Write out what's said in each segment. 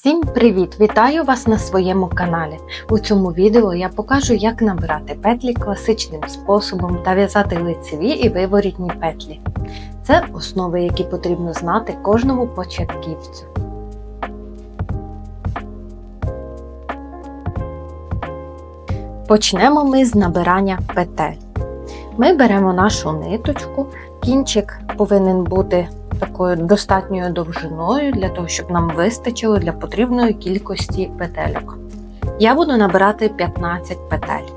Всім привіт! Вітаю вас на своєму каналі. У цьому відео я покажу, як набирати петлі класичним способом та в'язати лицеві і виворітні петлі. Це основи, які потрібно знати кожному початківцю. Почнемо ми з набирання петель. Ми беремо нашу ниточку, кінчик повинен бути такою достатньою довжиною для того, щоб нам вистачило для потрібної кількості петельок. Я буду набирати 15 петель.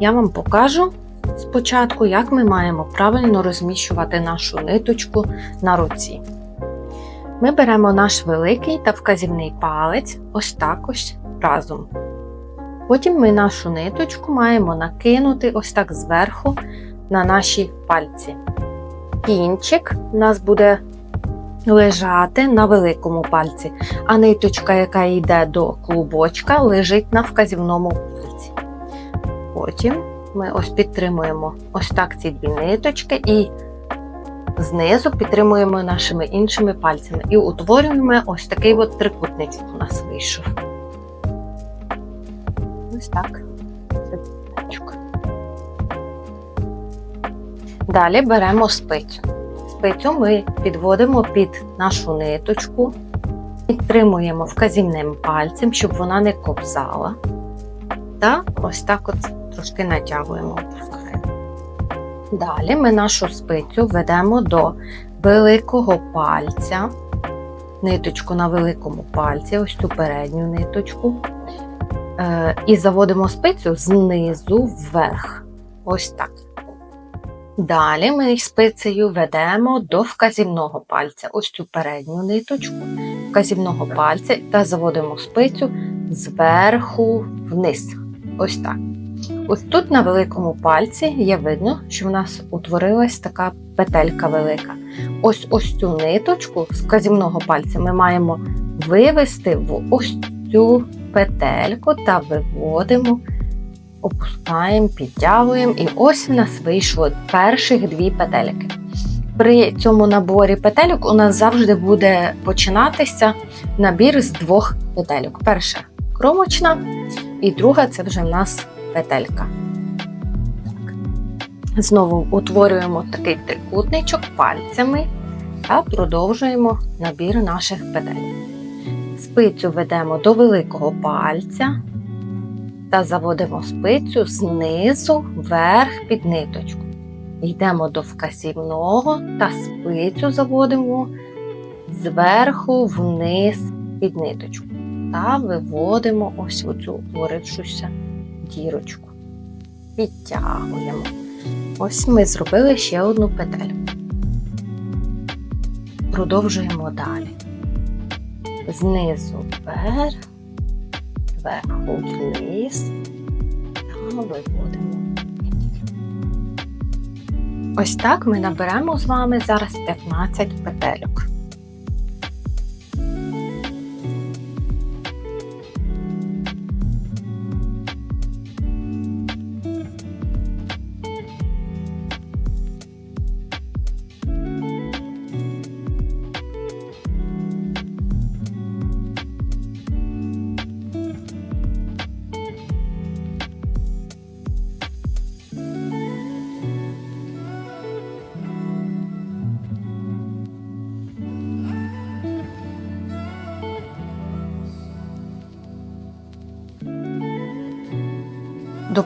Я вам покажу спочатку, як ми маємо правильно розміщувати нашу ниточку на руці. Ми беремо наш великий та вказівний палець ось так ось разом. Потім ми нашу ниточку маємо накинути ось так зверху на наші пальці. Кінчик у нас буде лежати на великому пальці, а ниточка, яка йде до клубочка, лежить на вказівному пальці. Потім ми ось підтримуємо ось так ці дві ниточки і знизу підтримуємо нашими іншими пальцями і утворюємо ось такий от трикутничок у нас вийшов. Ось так. Трикутничок. Далі беремо спицю. Спицю ми підводимо під нашу ниточку, підтримуємо вказівним пальцем, щоб вона не ковзала. Та ось так от трошки натягуємо. Далі ми нашу спицю ведемо до великого пальця, ниточку на великому пальці, ось цю передню ниточку. Е, І заводимо спицю знизу вверх. Ось так. Далі ми спицею ведемо до вказівного пальця, ось цю передню ниточку вказівного пальця та заводимо спицю зверху вниз. Ось так. Ось тут на великому пальці є видно, що в нас утворилась така петелька велика. Ось ось цю ниточку з вказівного пальця ми маємо вивести в ось цю петельку та виводимо опускаємо, підтягуємо, і ось в нас вийшло перших дві петельки. При цьому наборі петельок у нас завжди буде починатися набір з двох петельок. Перша кромочна, і друга це вже в нас петелька. Знову утворюємо такий трикутничок пальцями та продовжуємо набір наших петель. Спицю ведемо до великого пальця та заводимо спицю знизу вверх під ниточку. Йдемо до вказівного та спицю заводимо зверху вниз під ниточку. Та виводимо ось оцю утворившуся дірочку. Підтягуємо. Ось ми зробили ще одну петель. Продовжуємо далі. Знизу вверх зверху вниз та виводимо. Ось так ми наберемо з вами зараз 15 петельок.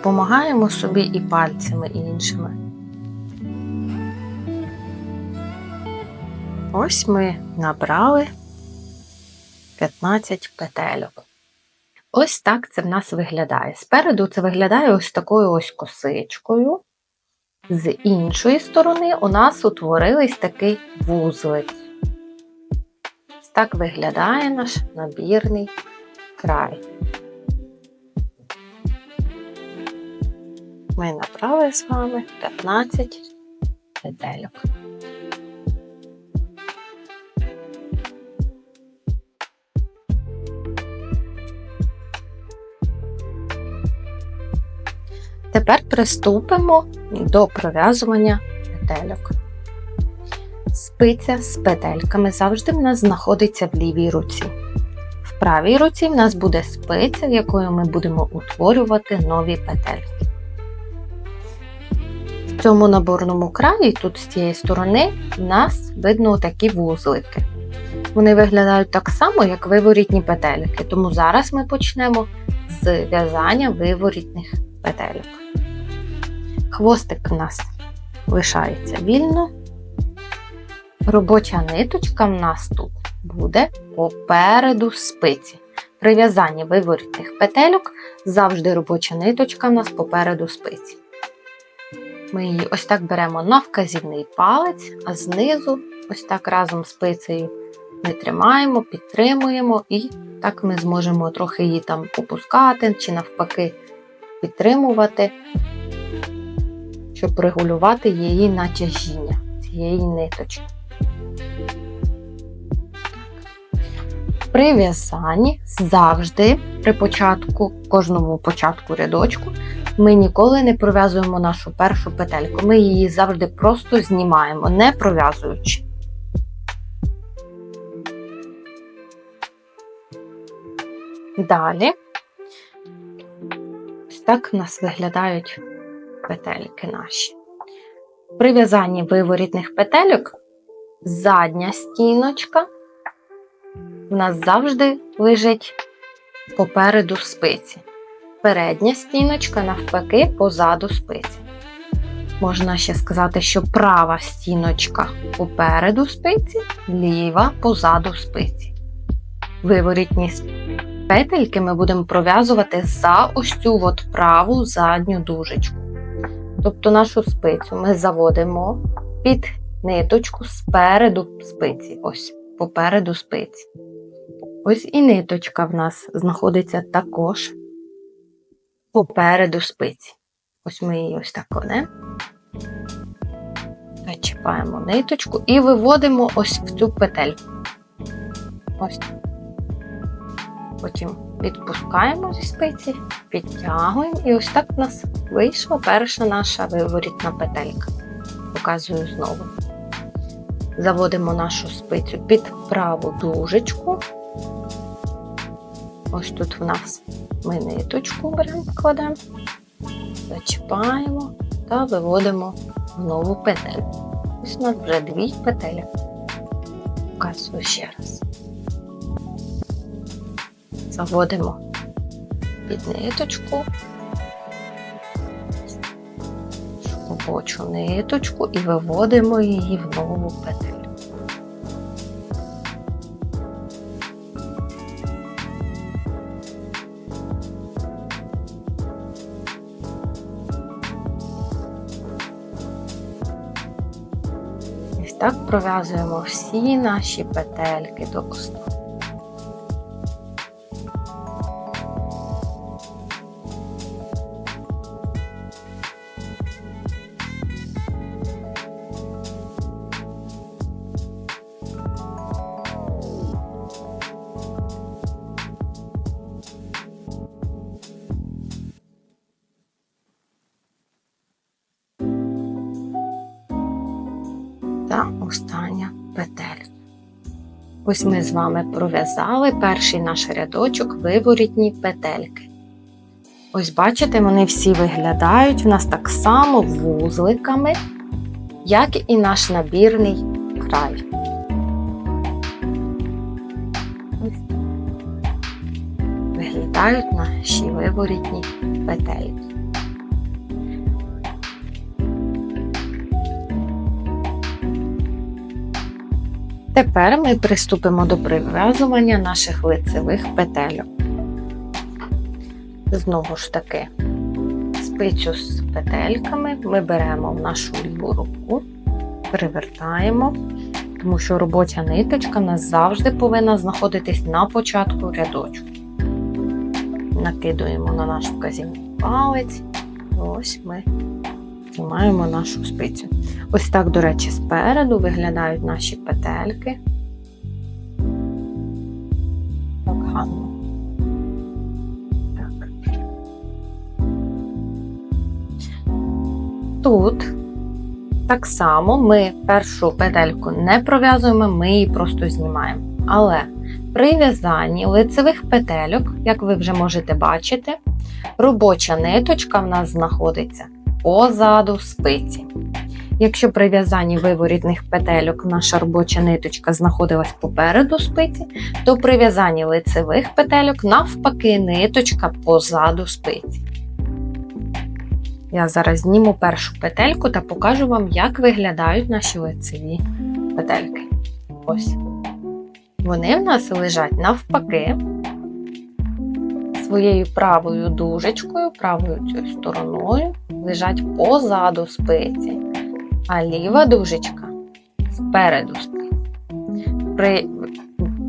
Допомагаємо собі і пальцями і іншими. Ось ми набрали 15 петельок. Ось так це в нас виглядає. Спереду це виглядає ось такою ось косичкою. З іншої сторони у нас утворились такий вузлик. Ось так виглядає наш набірний край. Ми набрали з вами 15 петельок. Тепер приступимо до пров'язування петельок. спиця з петельками завжди в нас знаходиться в лівій руці. В правій руці в нас буде спиця, якою ми будемо утворювати нові петельки. В цьому наборному краї, тут з цієї сторони, в нас видно такі вузлики. Вони виглядають так само, як виворітні петельки, тому зараз ми почнемо з в'язання виворітних петельок. Хвостик у нас лишається вільно. Робоча ниточка в нас тут буде попереду спиці. При в'язанні виворітних петельок завжди робоча ниточка в нас попереду спиці. Ми її ось так беремо на вказівний палець, а знизу, ось так разом з спицею, ми тримаємо, підтримуємо, і так ми зможемо трохи її там опускати чи навпаки підтримувати, щоб регулювати її натяжіння цієї ниточки. При в'язанні завжди при початку, кожному початку рядочку, ми ніколи не пров'язуємо нашу першу петельку. Ми її завжди просто знімаємо, не пров'язуючи. Далі, ось так у нас виглядають петельки наші. При в'язанні виворітних петельок задня стіночка в нас завжди лежить попереду спиці. Передня стіночка, навпаки, позаду спиці. Можна ще сказати, що права стіночка попереду спиці, ліва позаду спиці. Виворітні петельки ми будемо пров'язувати за ось цю от праву задню дужечку. Тобто нашу спицю ми заводимо під ниточку спереду спиці. Ось, попереду спиці. Ось і ниточка в нас знаходиться також попереду спиці. Ось ми її ось так конем. Зачіпаємо ниточку і виводимо ось в цю петельку. Ось. Потім відпускаємо зі спиці, підтягуємо, і ось так в нас вийшла перша наша виворітна петелька. Показую знову. Заводимо нашу спицю під праву дужечку. Ось тут в нас ми ниточку беремо, кладемо, зачіпаємо та виводимо в нову петельку. Ось у нас вже дві петелі. Показую ще раз. Заводимо під ниточку, робочу ниточку і виводимо її в нову петелю. Так пров'язуємо всі наші петельки до останнього. Ось ми з вами пров'язали перший наш рядочок виворітні петельки. Ось бачите, вони всі виглядають в нас так само вузликами, як і наш набірний край. Виглядають наші виворітні петельки. Тепер ми приступимо до прив'язування наших лицевих петельок. Знову ж таки, спицю з петельками ми беремо в нашу ліву руку, перевертаємо, тому що робоча ниточка у нас завжди повинна знаходитись на початку рядочку. Накидуємо на наш вказівний палець, ось ми знімаємо нашу спицю. Ось так, до речі, спереду виглядають наші петельки. Так гарно. Тут Так само ми першу петельку не пров'язуємо, ми її просто знімаємо. Але при в'язанні лицевих петельок, як ви вже можете бачити, робоча ниточка в нас знаходиться позаду спиці. Якщо при в'язанні виворітних петельок наша робоча ниточка знаходилась попереду спиці, то при в'язанні лицевих петельок навпаки ниточка позаду спиці. Я зараз зніму першу петельку та покажу вам, як виглядають наші лицеві петельки. Ось. Вони в нас лежать навпаки своєю правою дужечкою, правою цією стороною лежать позаду спиці, а ліва дужечка спереду спиці. При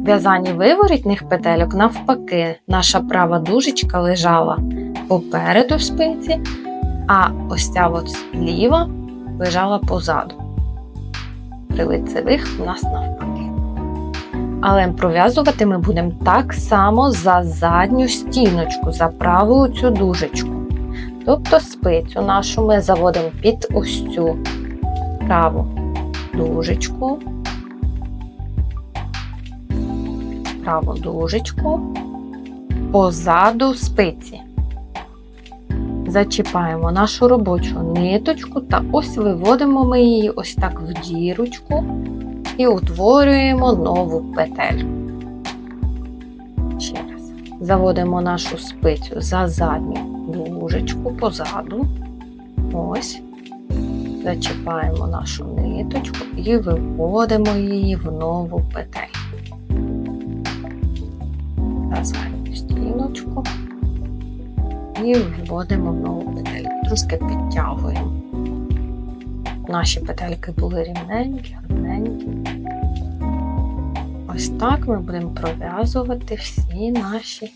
в'язанні виворітних петельок, навпаки, наша права дужечка лежала попереду спиці, а ось ця от ліва лежала позаду. При лицевих у нас навпаки. Але пров'язувати ми будемо так само за задню стіночку, за праву цю дужечку. Тобто спицю нашу ми заводимо під ось цю праву дужечку, праву дужечку, позаду спиці. Зачіпаємо нашу робочу ниточку та ось виводимо ми її ось так в дірочку і утворюємо нову петельку. Ще раз. Заводимо нашу спицю за задню дужечку позаду. Ось. Зачіпаємо нашу ниточку і виводимо її в нову петельку. За стіночку і вводимо в нову петельку. Трошки підтягуємо. Наші петельки були рівненькі, гарненькі. Ось так ми будемо пров'язувати всі наші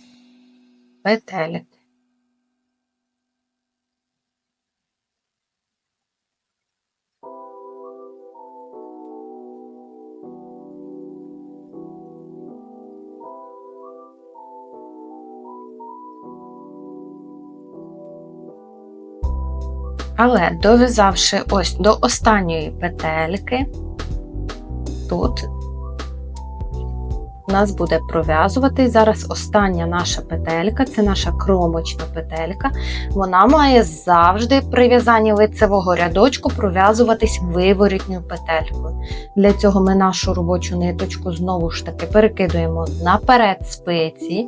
петельки. Але дов'язавши ось до останньої петельки, тут у нас буде пров'язувати зараз остання наша петелька, це наша кромочна петелька. Вона має завжди при в'язанні лицевого рядочку пров'язуватись виворітньою петелькою. Для цього ми нашу робочу ниточку знову ж таки перекидуємо наперед спиці,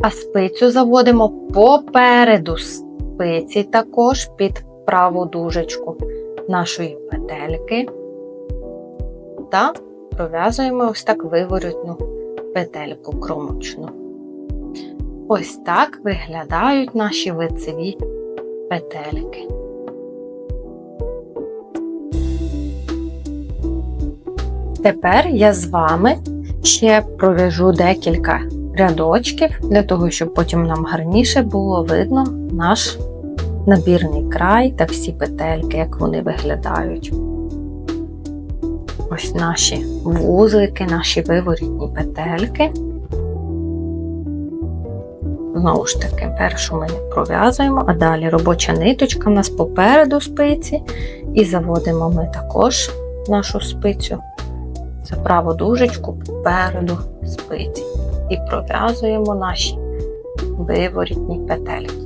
а спицю заводимо попереду спиці також під праву дужечку нашої петельки та пров'язуємо ось так виворотну петельку кромочну. Ось так виглядають наші лицеві петельки. Тепер я з вами ще пров'яжу декілька рядочків для того, щоб потім нам гарніше було видно наш набірний край та всі петельки, як вони виглядають. Ось наші вузлики, наші виворітні петельки. Знову ж таки, першу ми пров'язуємо, а далі робоча ниточка в нас попереду спиці, і заводимо ми також нашу спицю за праву дужечку попереду спиці. І пров'язуємо наші виворітні петельки.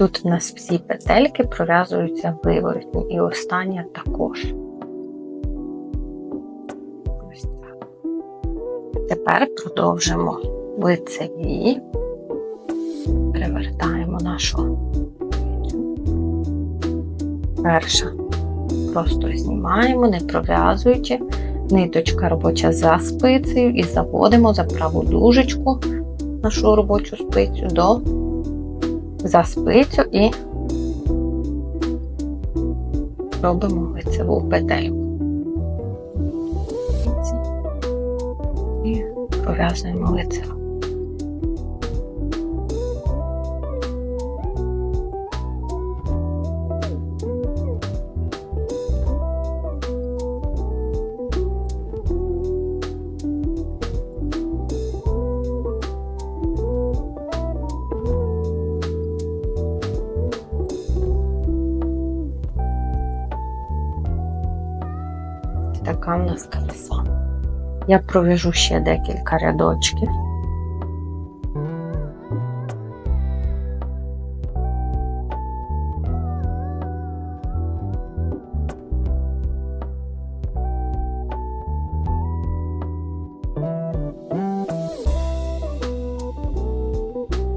Тут у нас всі петельки пров'язуються виворотні і остання також. Ось так. Тепер продовжимо лицеві, перевертаємо нашу перша. Просто знімаємо, не пров'язуючи, ниточка робоча за спицею і заводимо за праву дужечку нашу робочу спицю до за спицю і робимо лицеву петельку. І пров'язуємо лицеву. Я провяжу ще декілька рядочків.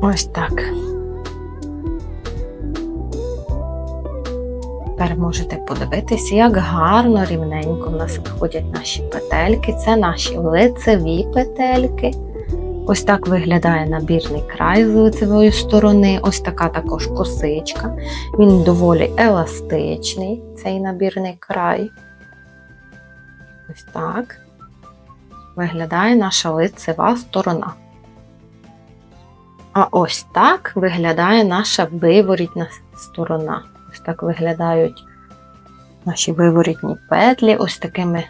Ось так. Тепер можете подивитися, як гарно рівненько в нас виходять наші петельки. Це наші лицеві петельки. Ось так виглядає набірний край з лицевої сторони. Ось така також косичка. Він доволі еластичний, цей набірний край. Ось так виглядає наша лицева сторона. А ось так виглядає наша виворітна сторона. Ось так виглядають наші виворітні петлі, ось такими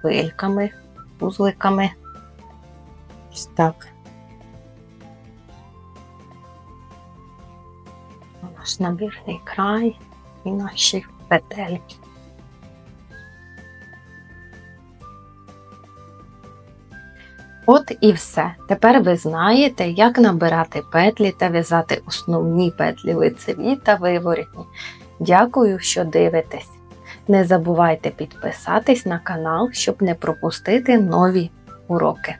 хвильками, вузликами. Ось так. Наш набірний край і наші петельки. От і все. Тепер ви знаєте, як набирати петлі та в'язати основні петлі лицеві та виворітні. Дякую, що дивитесь. Не забувайте підписатись на канал, щоб не пропустити нові уроки.